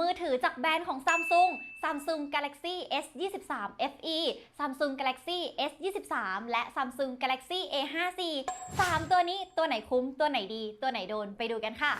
มือถือจากแบรนด์ของ Samsung Samsung Galaxy S 2 3 FE Samsung Galaxy S 2 3และ Samsung Galaxy A 5 4 3ตัวนี้ตัวไหนคุ้มตัวไหนดี ตัวไหนโดนไปดูกันค่ะ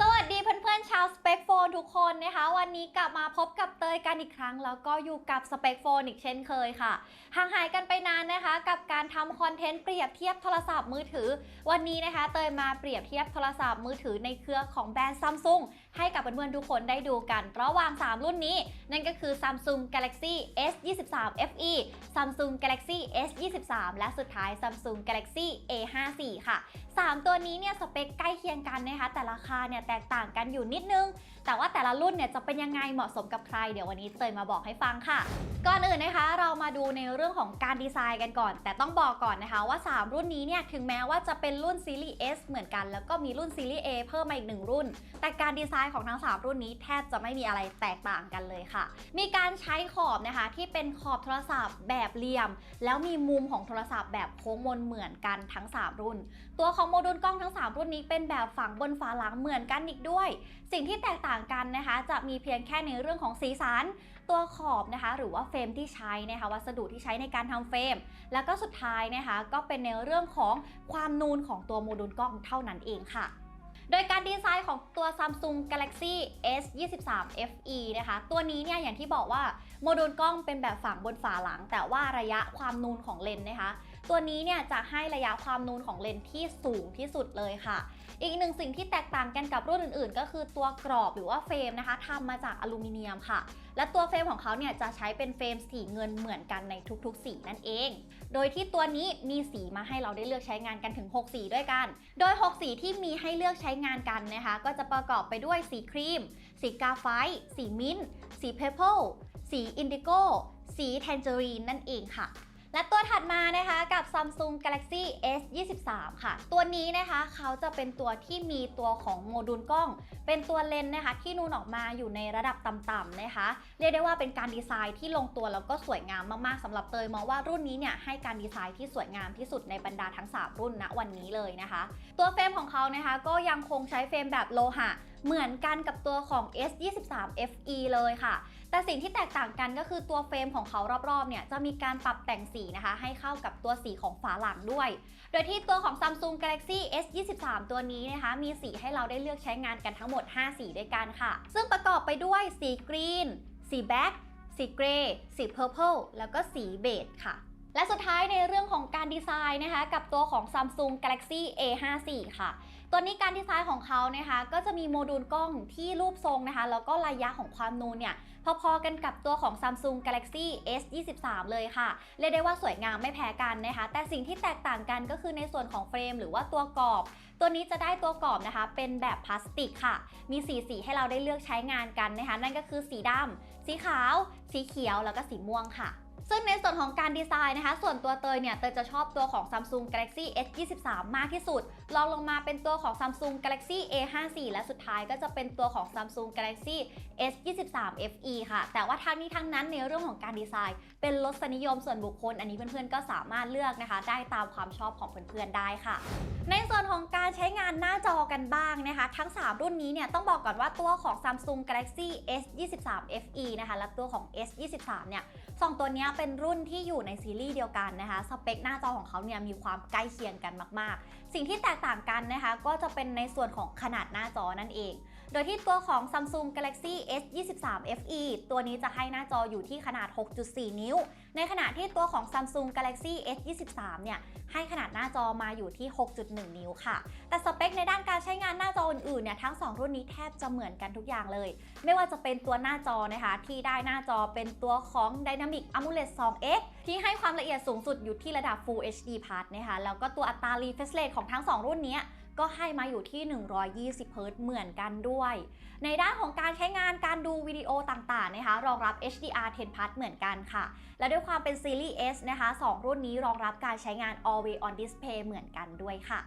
สวัสดี เพื่อนๆ ชาวสเป c โฟนทุกคนนะคะ วันนี้กลับมาพบกับเตยกันอีกครั้ง แล้วก็อยู่กับสเป c โฟนอีกเช่นเคยค่ะห่างหายกันไปนานนะคะ กับการทำคอนเทนต์เปรียบเทียบโทรศัพท์มือถือ วันนี้นะคะเตยมาเปรียบเทียบโทรศัพท์มือถือในเครือของแบรนด์ซัมซุงให้กับเพื่อนๆทุกคนได้ดูกัน ระหว่าง 3 รุ่นนี้ นั่นก็คือ Samsung Galaxy S 2 3 FE Samsung Galaxy S 2 3และสุดท้าย Samsung Galaxy A 5 4ค่ะ 3 ตัวนี้เนี่ยสเปคใกล้เคียงกันนะคะแต่ราคาเนี่ยแตกต่างกันอยู่นิดนึงแต่ว่าแต่ละรุ่นเนี่ยจะเป็นยังไงเหมาะสมกับใคร เดี๋ยววันนี้เตยมาบอกให้ฟังค่ะ ก่อนอื่นนะคะ เรามาดูในเรื่องของการดีไซน์กันก่อน แต่ต้องบอกก่อนนะคะว่า 3 รุ่นนี้เนี่ยถึงแม้ว่าจะเป็นรุ่นซีรีส์ S เหมือนกัน แล้วก็มีรุ่นซีรีส์ A เพิ่มมาอีกหนึ่งรุ่น แต่การดีไซน์ของทั้ง 3 รุ่นนี้แทบจะไม่มีอะไรแตกต่างกันเลยค่ะ มีการใช้ขอบนะคะที่เป็นขอบโทรศัพท์แบบเหลี่ยม แล้วมีมุมของโทรศัพท์แบบโค้งมนเหมือนกันทั้ง 3 รุ่น ตัวของโมดูลกล้องทั้ง 3 รุ่นนี้เป็นแบบฝังบนฝาหลังเหมือนกันอีกด้วย สิ่งที่แตกต่างกันนะคะ จะมีเพียงแค่ในเรื่องของสีสันตัวขอบนะคะ หรือว่าเฟรมที่ใช้นะคะ วัสดุที่ใช้ในการทำเฟรม แล้วก็สุดท้ายนะคะ ก็เป็นในเรื่องของความนูนของตัวโมดูลกล้องเท่านั้นเองค่ะโดยการดีไซน์ของตัว Samsung Galaxy S 2 3 FE นะคะ ตัวนี้เนี่ยอย่างที่บอกว่าโมดูลกล้องเป็นแบบฝังบนฝาหลัง แต่ว่าระยะความนูนของเลนส์นะคะ ตัวนี้เนี่ยจะให้ระยะความนูนของเลนส์ที่สูงที่สุดเลยค่ะ อีกหนึ่งสิ่งที่แตกต่างกันกับรุ่นอื่นๆ ก็คือตัวกรอบหรือว่าเฟรมนะคะทำมาจากอลูมิเนียมค่ะ และตัวเฟรมของเขาเนี่ยจะใช้เป็นเฟรมสีเงินเหมือนกันในทุกๆ สีนั่นเอง โดยที่ตัวนี้มีสีมาให้เราได้เลือกใช้งานกันถึง 6 สีด้วยกัน โดย 6 สีที่มีให้เลือกใช้งานกันนะคะ ก็จะประกอบไปด้วยสีครีม สีกาไฟ สีมิ้นท์สีเพเพิลสีอินดิโกสีแทนเจอรีนนั่นเองค่ะ และตัวถัดมานะคะกับ Samsung Galaxy S 2 3ค่ะ ตัวนี้นะคะเขาจะเป็นตัวที่มีตัวของโมดูลกล้อง เป็นตัวเลนส์นะคะ ที่นูนออกมาอยู่ในระดับต่ำๆนะคะ เรียกได้ว่าเป็นการดีไซน์ที่ลงตัวแล้วก็สวยงามมากๆสำหรับเตยมองว่ารุ่นนี้เนี่ยให้การดีไซน์ที่สวยงามที่สุดในบรรดาทั้ง 3 รุ่นณวันนี้เลยนะคะ ตัวเฟรมของเขานะคะก็ยังคงใช้เฟรมแบบโลหะเหมือนกันกับตัวของ S 2 3 FE เลยค่ะ แต่สิ่งที่แตกต่างกันก็คือตัวเฟรมของเขารอบๆเนี่ยจะมีการปรับแต่งสีนะคะ ให้เข้ากับตัวสีของฝาหลังด้วย โดยที่ตัวของ Samsung Galaxy S 2 3ตัวนี้นะคะ มีสีให้เราได้เลือกใช้งานกันทั้งหมด 5 สีด้วยกันค่ะ ซึ่งประกอบไปด้วยสีกรีน สีแบ็กสีเกรย์สีเพอร์เพลแล้วก็สีเบจค่ะและสุดท้ายในเรื่องของการดีไซน์นะคะ กับตัวของ Samsung Galaxy A54 ค่ะ ตัวนี้การดีไซน์ของเขานะคะก็จะมีโมดูลกล้องที่รูปทรงนะคะ แล้วก็ระยะของความนูนเนี่ยพอๆกันกับตัวของ Samsung Galaxy S 2 3เลยค่ะ เรียกได้ว่าสวยงามไม่แพ้กันนะคะ แต่สิ่งที่แตกต่างกันก็คือในส่วนของเฟรมหรือว่าตัวกรอบ ตัวนี้จะได้ตัวกรอบนะคะ เป็นแบบพลาสติกค่ะ มีสีสีให้เราได้เลือกใช้งานกันนะคะ นั่นก็คือสีดำสีขาว สีเขียวแล้วก็สีม่วงค่ะ ซึ่งในส่วนของการดีไซน์นะคะ ส่วนตัวเตยเนี่ย เตยจะชอบตัวของ Samsung Galaxy S 2 3มากที่สุดรองลงมาเป็นตัวของ Samsung Galaxy A 5 4และสุดท้ายก็จะเป็นตัวของ Samsung Galaxy S 2 3 FE ค่ะ แต่ว่าทั้งนี้ทั้งนั้นในเรื่องของการดีไซน์ เป็นรสนิยมส่วนบุคคล อันนี้เพื่อนๆก็สามารถเลือกนะคะ ได้ตามความชอบของเพื่อนๆได้ค่ะ ในส่วนของการใช้งานหน้าจอกันบ้างนะคะ ทั้ง 3 รุ่นนี้เนี่ยต้องบอกก่อนว่าตัวของ Samsung Galaxy S 2 3 FE นะคะและตัวของ S 2 3เนี่ย สองตัวนี้เป็นรุ่นที่อยู่ในซีรีส์เดียวกันนะคะ สเปคหน้าจอของเขาเนี่ยมีความใกล้เคียงกันมาก ๆ สิ่งที่แตกต่างกันนะคะ ก็จะเป็นในส่วนของขนาดหน้าจอนั่นเอง โดยที่ตัวของ Samsung Galaxy S 2 3 FE ตัวนี้จะให้หน้าจออยู่ที่ขนาด 6.4 นิ้ว ในขณะที่ตัวของ Samsung Galaxy S 2 3เนี่ยให้ขนาดหน้าจอมาอยู่ที่ 6.1 นิ้วค่ะ แต่สเปคในด้านการใช้งานหน้าจออื่นๆเนี่ยทั้ง 2 รุ่นนี้แทบจะเหมือนกันทุกอย่างเลย ไม่ว่าจะเป็นตัวหน้าจอนะคะที่ได้หน้าจอเป็นตัวของ Dynamic AMOLED 2X ที่ให้ความละเอียดสูงสุดอยู่ที่ระดับ Full HD นะคะแล้วก็ตัวอัตรา refresh rate ของทั้ง 2 รุ่นนี้ ก็ให้มาอยู่ที่ 120 Hz เหมือนกันด้วย ในด้านของการใช้งานการดูวิดีโอต่างๆนะคะ รองรับ HDR 10 Plus เหมือนกันค่ะ และด้วยความเป็นซีรีส์ S นะคะ 2 รุ่นนี้รองรับการใช้งาน Always on Display เหมือนกันด้วยค่ะ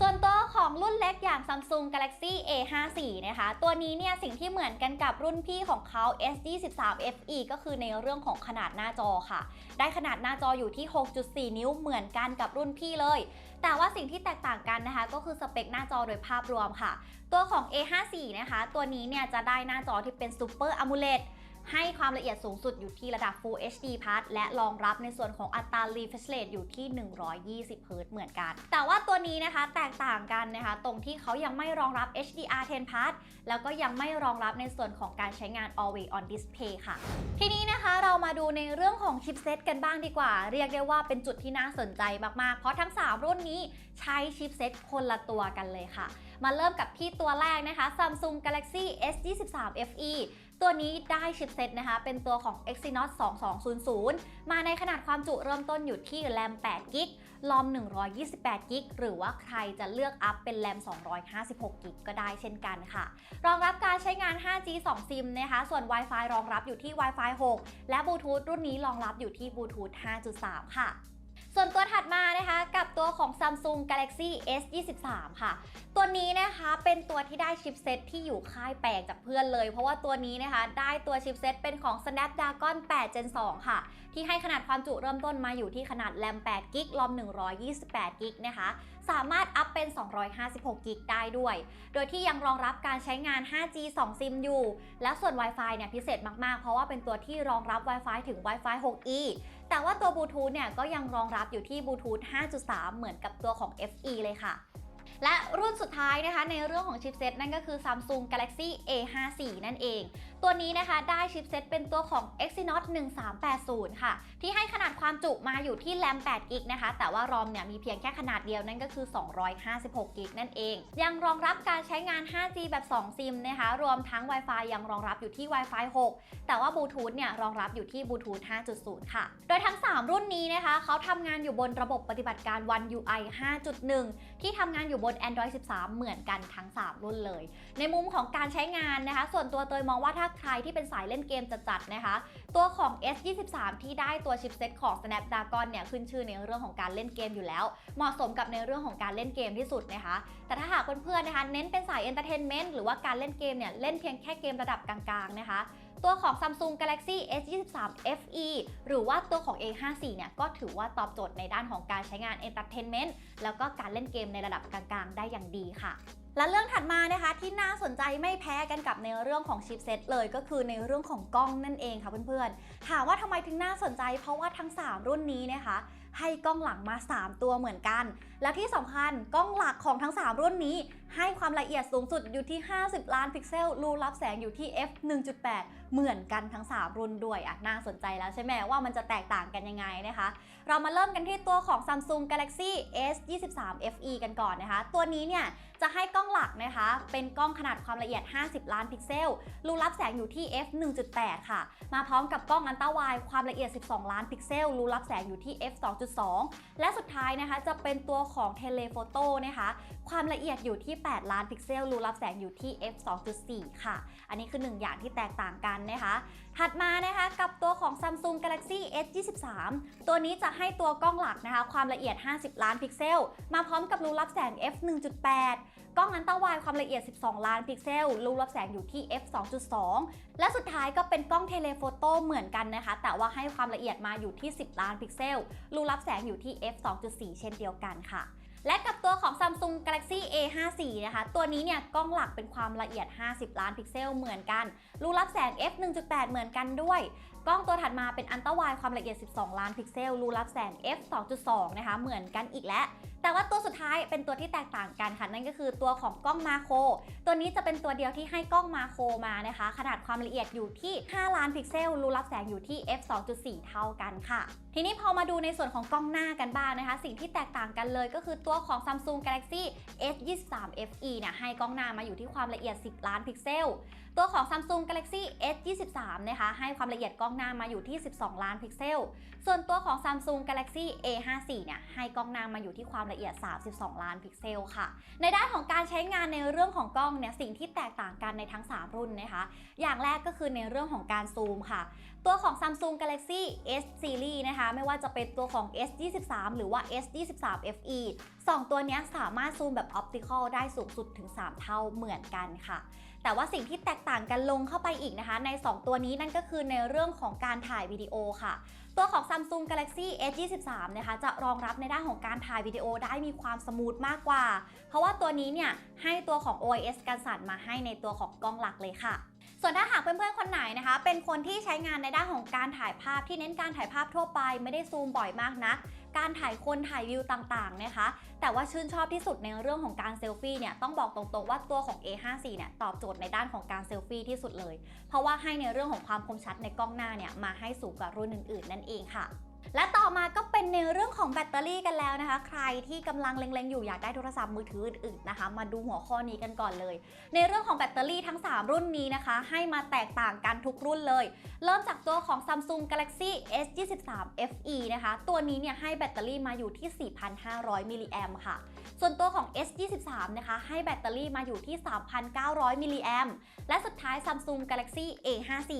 ส่วนตัวของรุ่นเล็กอย่าง Samsung Galaxy A54 นะคะ ตัวนี้เนี่ยสิ่งที่เหมือนกันกับรุ่นพี่ของเขา S 2 3 FE ก็คือในเรื่องของขนาดหน้าจอค่ะ ได้ขนาดหน้าจออยู่ที่ 6.4 นิ้วเหมือนกันกับรุ่นพี่เลย แต่ว่าสิ่งที่แตกต่างกันนะคะ ก็คือสเปคหน้าจอโดยภาพรวมค่ะ ตัวของ A54 นะคะ ตัวนี้เนี่ยจะได้หน้าจอที่เป็น Super AMOLED ให้ความละเอียดสูงสุดอยู่ที่ระดับ Full HD Plus และรองรับในส่วนของอัตรา refresh rate อยู่ที่ 120 Hz เหมือนกัน แต่ว่าตัวนี้นะคะแตกต่างกันนะคะ ตรงที่เขายังไม่รองรับ HDR10 Plus แล้วก็ยังไม่รองรับในส่วนของการใช้งาน Always on Display ค่ะ ทีนี้นะคะเรามาดูในเรื่องของชิปเซตกันบ้างดีกว่า เรียกได้ว่าเป็นจุดที่น่าสนใจมากๆ เพราะทั้ง 3 รุ่นนี้ใช้ชิปเซตคนละตัวกันเลยค่ะ มาเริ่มกับที่ตัวแรกนะคะ Samsung Galaxy S23 FE ตัวนี้ได้ชิปเซตนะคะ เป็นตัวของ Exynos 2200 มาในขนาดความจุเริ่มต้นอยู่ที่แรม8 g b ลอม 128 g b หรือว่าใครจะเลือกอัพเป็นแรม256 g b ก็ได้เช่นกันค่ะ รองรับการใช้งาน 5G 2 ซิมนะคะ ส่วน Wi-Fi รองรับอยู่ที่ Wi-Fi 6 และบลูทูธรุ่นนี้รองรับอยู่ที่บลูทูธ5.3 ค่ะส่วนตัวถัดมานะคะ Samsung Galaxy S23 ค่ะ ตัวนี้นะคะเป็นตัวที่ได้ชิปเซตที่อยู่ค่ายแปลกจากเพื่อนเลย เพราะว่าตัวนี้นะคะได้ตัวชิปเซตเป็นของ Snapdragon 8 Gen 2 ค่ะ ที่ให้ขนาดความจุเริ่มต้นมาอยู่ที่ขนาดแรม8 g b รอม128 g b นะคะ สามารถอัพเป็น 256 g b ได้ด้วย โดยที่ยังรองรับการใช้งาน 5G 2 ซิมอยู่ แล้วส่วน Wi-Fi เนี่ยพิเศษมากๆ เพราะว่าเป็นตัวที่รองรับ Wi-Fi ถึง Wi-Fi 6E แต่ว่าตัวบลูทูธเนี่ยก็ยังรองรับอยู่ที่บลูทูธ 5.3 เหมือนกับตัวของ FE เลยค่ะ และรุ่นสุดท้ายนะคะในเรื่องของชิปเซตนั่นก็คือ Samsung Galaxy A54 นั่นเอง ตัวนี้นะคะได้ชิปเซตเป็นตัวของ Exynos 1380 ค่ะ ที่ให้ขนาดความจุมาอยู่ที่แรม8 g b นะคะ แต่ว่ารอมเนี่ยมีเพียงแค่ขนาดเดียวนั่นก็คือ 256 g b นั่นเอง ยังรองรับการใช้งาน 5G แบบ 2 ซิมนะคะ รวมทั้ง Wi-Fi ยังรองรับอยู่ที่ Wi-Fi 6 แต่ว่าบลูทูธเนี่ยรองรับอยู่ที่บลูทูธ5.0 ค่ะ โดยทั้ง 3 รุ่นนี้นะคะเขาทำงานอยู่บนระบบปฏิบัติการ One UI 5.1 ที่ทำงานอยู่บน Android 13 เหมือนกันทั้ง 3 รุ่นเลย ในมุมของการใช้งานนะคะ ส่วนตัวเตยมองว่าถ้าใครที่เป็นสายเล่นเกมจัดๆนะคะ ตัวของ S23 ที่ได้ตัวชิปเซตของ Snapdragon เนี่ยขึ้นชื่อในเรื่องของการเล่นเกมอยู่แล้ว เหมาะสมกับในเรื่องของการเล่นเกมที่สุดนะคะ แต่ถ้าหากเพื่อนๆนะคะเน้นเป็นสายเอนเตอร์เทนเมนต์หรือว่าการเล่นเกมเนี่ยเล่นเพียงแค่เกมระดับกลางๆนะคะตัวของ Samsung Galaxy S23 FE หรือว่าตัวของ A54 เนี่ยก็ถือว่าตอบโจทย์ในด้านของการใช้งาน Entertainment แล้วก็การเล่นเกมในระดับกลางๆ ได้อย่างดีค่ะ และเรื่องถัดมานะคะที่น่าสนใจไม่แพ้กันกับในเรื่องของชิปเซตเลยก็คือในเรื่องของกล้องนั่นเองค่ะเพื่อนๆ ถามว่าทำไมถึงน่าสนใจ เพราะว่าทั้ง 3 รุ่นนี้นะคะ ให้กล้องหลังมา 3 ตัวเหมือนกัน และที่สำคัญกล้องหลักของทั้ง 3 รุ่นนี้ ให้ความละเอียดสูงสุดอยู่ที่ 50 ล้านพิกเซล รูรับแสงอยู่ที่ f 1.8 เหมือนกันทั้ง 3 รุ่นด้วยอะน่าสนใจแล้วใช่ไหมว่ามันจะแตกต่างกันยังไงนะคะ เรามาเริ่มกันที่ตัวของ Samsung Galaxy S23 FE กันก่อนนะคะ ตัวนี้เนี่ยจะให้กล้องหลักนะคะ เป็นกล้องขนาดความละเอียด 50 ล้านพิกเซล รูรับแสงอยู่ที่ f 1.8 ค่ะ มาพร้อมกับกล้องอันต้าไวด์ความละเอียด 12 ล้านพิกเซล รูรับแสงอยู่ที่ f 2.2 และสุดท้ายนะคะจะเป็นตัวของเทเลโฟโต้นะคะ ความละเอียดอยู่ที่ 8 ล้านพิกเซล รูรับแสงอยู่ที่ f 2.4 ค่ะ อันนี้คือหนึ่งอย่างที่แตกต่างกันนะคะถัดมานะคะกับตัวของ Samsung Galaxy S23 ตัวนี้จะให้ตัวกล้องหลักนะคะความละเอียด 50 ล้านพิกเซล มาพร้อมกับรูรับแสง f 1.8 กล้องอันต้าไวด์ความละเอียด 12 ล้านพิกเซล รูรับแสงอยู่ที่ f 2.2 และสุดท้ายก็เป็นกล้องเทเลโฟโต้เหมือนกันนะคะ แต่ว่าให้ความละเอียดมาอยู่ที่ 10 ล้านพิกเซล รูรับแสงอยู่ที่ f 2.4 เช่นเดียวกันค่ะ และกับตัวของ Samsung Galaxy A54 นะคะ ตัวนี้เนี่ยกล้องหลักเป็นความละเอียด 50 ล้านพิกเซลเหมือนกัน รูรับแสง f 1.8 เหมือนกันด้วย กล้องตัวถัดมาเป็นอันต้าไวความละเอียด 12 ล้านพิกเซล รูรับแสง f 2.2 นะคะ เหมือนกันอีกแล้วแต่ว่าตัวสุดท้ายเป็นตัวที่แตกต่างกันค่ะ นั่นก็คือตัวของกล้องมาโคร ตัวนี้จะเป็นตัวเดียวที่ให้กล้องมาโครมานะคะ ขนาดความละเอียดอยู่ที่ 5 ล้านพิกเซล รูรับแสงอยู่ที่ f 2.4 เท่ากันค่ะ ทีนี้พอมาดูในส่วนของกล้องหน้ากันบ้างนะคะ สิ่งที่แตกต่างกันเลยก็คือตัวของ Samsung Galaxy S23 FE เนี่ยให้กล้องหน้ามาอยู่ที่ความละเอียด 10 ล้านพิกเซล ตัวของ Samsung Galaxy S23 นะคะให้ความละเอียดกล้องหน้ามาอยู่ที่ 12 ล้านพิกเซล ส่วนตัวของ Samsung Galaxy A54 เนี่ยให้กล้องหน้ามาอยู่ที่ความละเอียด 32 ล้านพิกเซลค่ะ ในด้านของการใช้งานในเรื่องของกล้องเนี่ยสิ่งที่แตกต่างกันในทั้ง 3 รุ่นนะคะ อย่างแรกก็คือในเรื่องของการซูมค่ะ ตัวของ Samsung Galaxy S Series นะคะ ไม่ว่าจะเป็นตัวของ S23 หรือว่า S23 FE 2 ตัวนี้สามารถซูมแบบออปติคอลได้สูงสุดถึง 3 เท่าเหมือนกันค่ะ แต่ว่าสิ่งที่แตกต่างกันลงเข้าไปอีกนะคะ ใน 2 ตัวนี้นั่นก็คือในเรื่องของการถ่ายวิดีโอค่ะ ตัวของ Samsung Galaxy S23 นะคะจะรองรับในด้านของการถ่ายวิดีโอได้มีความสมูทมากกว่า เพราะว่าตัวนี้เนี่ยให้ตัวของ OIS กันสั่นมาให้ในตัวของกล้องหลักเลยค่ะส่วนถ้าหากเพื่อนๆ คนไหนนะคะ เป็นคนที่ใช้งานในด้านของการถ่ายภาพที่เน้นการถ่ายภาพทั่วไป ไม่ได้ซูมบ่อยมากนะก การถ่ายคนถ่ายวิวต่างๆนะคะ แต่ว่าชื่นชอบที่สุดในเรื่องของการเซลฟี่เนี่ยต้องบอกตรงๆว่าตัวของ A54 เนี่ยตอบโจทย์ในด้านของการเซลฟี่ที่สุดเลย เพราะว่าให้ในเรื่องของความคมชัดในกล้องหน้าเนี่ยมาให้สูงกว่ารุ่นอื่นๆ นั่นเองค่ะ และต่อมาก็เป็นในเรื่องของแบตเตอรี่กันแล้วนะคะ ใครที่กำลังเล็งๆอยู่อยากได้โทรศัพท์มือถืออื่นๆนะคะ มาดูหัวข้อนี้กันก่อนเลย ในเรื่องของแบตเตอรี่ทั้ง 3 รุ่นนี้นะคะ ให้มาแตกต่างกันทุกรุ่นเลย เริ่มจากตัวของ Samsung Galaxy S23 FE นะคะ ตัวนี้เนี่ยให้แบตเตอรี่มาอยู่ที่ 4,500มิลลิแอมค่ะ ส่วนตัวของ S23 นะคะ ให้แบตเตอรี่มาอยู่ที่ 3,900มิลลิแอมและสุดท้าย Samsung Galaxy A54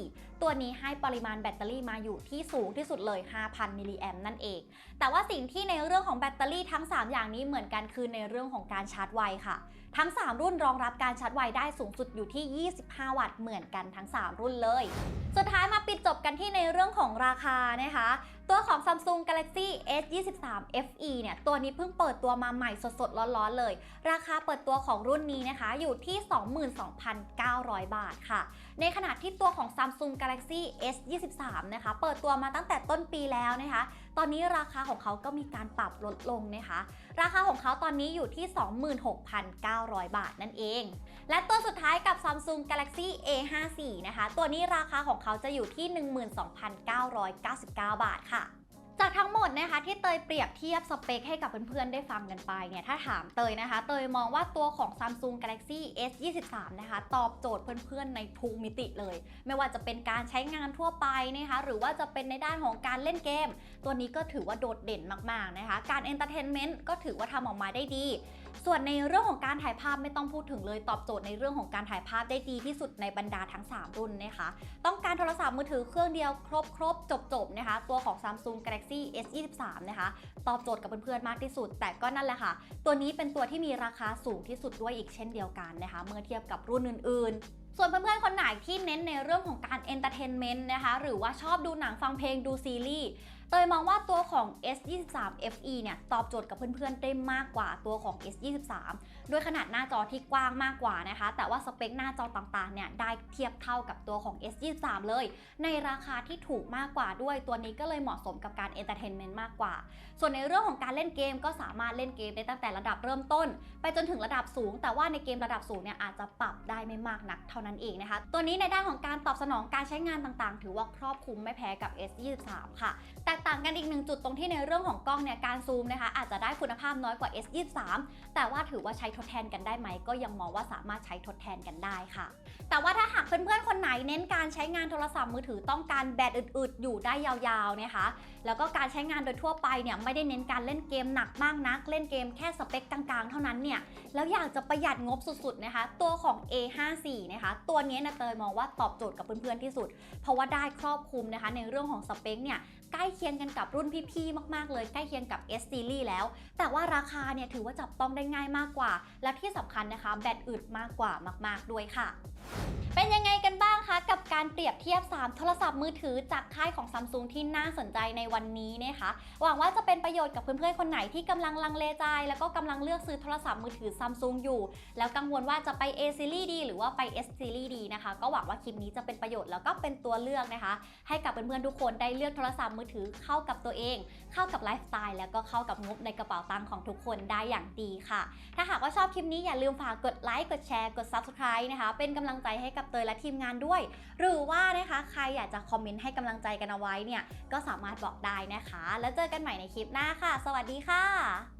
ตัวนี้ให้ปริมาณแบตเตอรี่มาอยู่ที่สูงที่สุดเลย 5,000 มิลลิแอมนั่นเอง แต่ว่าสิ่งที่ในเรื่องของแบตเตอรี่ทั้ง 3 อย่างนี้เหมือนกันคือในเรื่องของการชาร์จไวค่ะ ทั้ง 3 รุ่นรองรับการชาร์จไวได้สูงสุดอยู่ที่ 25 วัตต์เหมือนกันทั้ง 3 รุ่นเลย สุดท้ายมาปิดจบกันที่ในเรื่องของราคานะคะ ตัวของ Samsung Galaxy S23 FE เนี่ยตัวนี้เพิ่งเปิดตัวมาใหม่สดๆร้อนๆเลย ราคาเปิดตัวของรุ่นนี้นะคะอยู่ที่ 22,900 บาทค่ะ ในขณะที่ตัวของ Samsung Galaxy S23 นะคะ เปิดตัวมาตั้งแต่ต้นปีแล้วนะคะ ตอนนี้ราคาของเขาก็มีการปรับลดลงนะคะ ราคาของเขาตอนนี้อยู่ที่ 26,900 บาทนั่นเอง และตัวสุดท้ายกับ Samsung Galaxy A54 นะคะ ตัวนี้ราคาของเขาจะอยู่ที่ 12,999 บาทค่ะ จากทั้งหมดนะคะที่เตยเปรียบเทียบสเปคให้กับเพื่อนๆได้ฟังกันไปเนี่ยถ้าถามเตยนะคะ เตยมองว่าตัวของ Samsung Galaxy S23 นะคะตอบโจทย์เพื่อนๆในทุกมิติเลย ไม่ว่าจะเป็นการใช้งานทั่วไปนะคะหรือว่าจะเป็นในด้านของการเล่นเกม ตัวนี้ก็ถือว่าโดดเด่นมากๆนะคะการเอนเตอร์เทนเมนต์ก็ถือว่าทำออกมาได้ดี ส่วนในเรื่องของการถ่ายภาพไม่ต้องพูดถึงเลยตอบโจทย์ในเรื่องของการถ่ายภาพได้ดีที่สุดในบรรดาทั้ง 3 รุ่นนะคะ ต้องการโทรศัพท์มือถือเครื่องเดียวครบครบจบจบนะคะ ตัวของ Samsung Galaxy S23 นะคะ ตอบโจทย์กับเพื่อนๆมากที่สุด แต่ก็นั่นแหละค่ะ ตัวนี้เป็นตัวที่มีราคาสูงที่สุดด้วยอีกเช่นเดียวกันนะคะ เมื่อเทียบกับรุ่นอื่นๆส่วนเพื่อนๆ คนไหนที่เน้นในเรื่องของการเอนเตอร์เทนเมนต์นะคะ หรือว่าชอบดูหนังฟังเพลงดูซีรีส์ เตยมองว่าตัวของ S23 FE เนี่ยตอบโจทย์กับเพื่อนๆได้มากกว่าตัวของ S23 ด้วยขนาดหน้าจอที่กว้างมากกว่านะคะ แต่ว่าสเปคหน้าจอต่างๆเนี่ยได้เทียบเท่ากับตัวของ S23 เลย ในราคาที่ถูกมากกว่าด้วยตัวนี้ก็เลยเหมาะสมกับการเอนเตอร์เทนเมนต์มากกว่า ส่วนในเรื่องของการเล่นเกมก็สามารถเล่นเกมได้ตั้งแต่ระดับเริ่มต้น ไปจนถึงระดับสูง แต่ว่าในเกมระดับสูงเนี่ยอาจจะปรับได้ไม่มากนักเท่านั้นเองนะคะ ตัวนี้ในด้านของการตอบสนองการใช้งานต่างๆ ถือว่าครอบคลุมไม่แพ้กับ S23 ค่ะ แตกต่างกันอีกหนึ่งจุดตรงที่ในเรื่องของกล้องเนี่ยการซูมนะคะอาจจะได้คุณภาพน้อยกว่า S23 แต่ว่าถือว่าใช้ทดแทนกันได้ไหม ก็ยังมองว่าสามารถใช้ทดแทนกันได้ค่ะ แต่ว่าถ้าหากเพื่อนๆคนไหนเน้นการใช้งานโทรศัพท์มือถือต้องการแบตอึดๆอยู่ได้ยาวๆนะคะแล้วก็การใช้งานโดยทั่วไปเนี่ยไม่ได้เน้นการเล่นเกมหนักมากนัก เล่นเกมแค่สเปคกลางๆ เท่านั้นเนี่ยแล้วอยากจะประหยัดงบสุดๆนะคะตัวของ A54 นะคะตัวนี้นะเตยมองว่าตอบโจทย์กับเพื่อนๆที่สุด เพราะว่าได้ครอบคลุมนะคะในเรื่องของสเปคเนี่ยใกล้เคียงกันกับรุ่นพี่ๆมากๆ เลยใกล้เคียงกับ S Series แล้ว แต่ว่าราคาเนี่ยถือว่าจับต้องได้ง่ายมากกว่า และที่สำคัญนะคะแบตอึดมากกว่ามาก ๆด้วยค่ะเป็นยังไงกันบ้างคะ กับการเปรียบเทียบ 3 โทรศัพท์มือถือจากค่ายของ Samsung ที่น่าสนใจในวันนี้นะคะ หวังว่าจะเป็นประโยชน์กับเพื่อนๆคนไหนที่กำลังลังเลใจ แล้วก็กำลังเลือกซื้อโทรศัพท์มือถือ Samsung อยู่ แล้วกังวลว่าจะไป A Series ดี หรือว่าไป S Series ดีนะคะ ก็หวังว่าคลิปนี้จะเป็นประโยชน์แล้วก็เป็นตัวเลือกนะคะ ให้กับเพื่อนๆทุกคนได้เลือกโทรศัพท์มือถือเข้ากับตัวเอง เข้ากับไลฟ์สไตล์แล้วก็เข้ากับงบในกระเป๋าตังค์ของทุกคนได้อย่างดีค่ะ ถ้าหากว่าชอบคลิปนี้อย่าลืมฝากกดไลค์กดแชร์กด Subscribe นะคะ เป็นกำลังใจให้กับเตยและทีมงานด้วย หรือว่านะคะใครอยากจะคอมเมนต์ให้กำลังใจกันเอาไว้เนี่ยก็สามารถบอกได้นะคะ แล้วเจอกันใหม่ในคลิปหน้าค่ะ สวัสดีค่ะ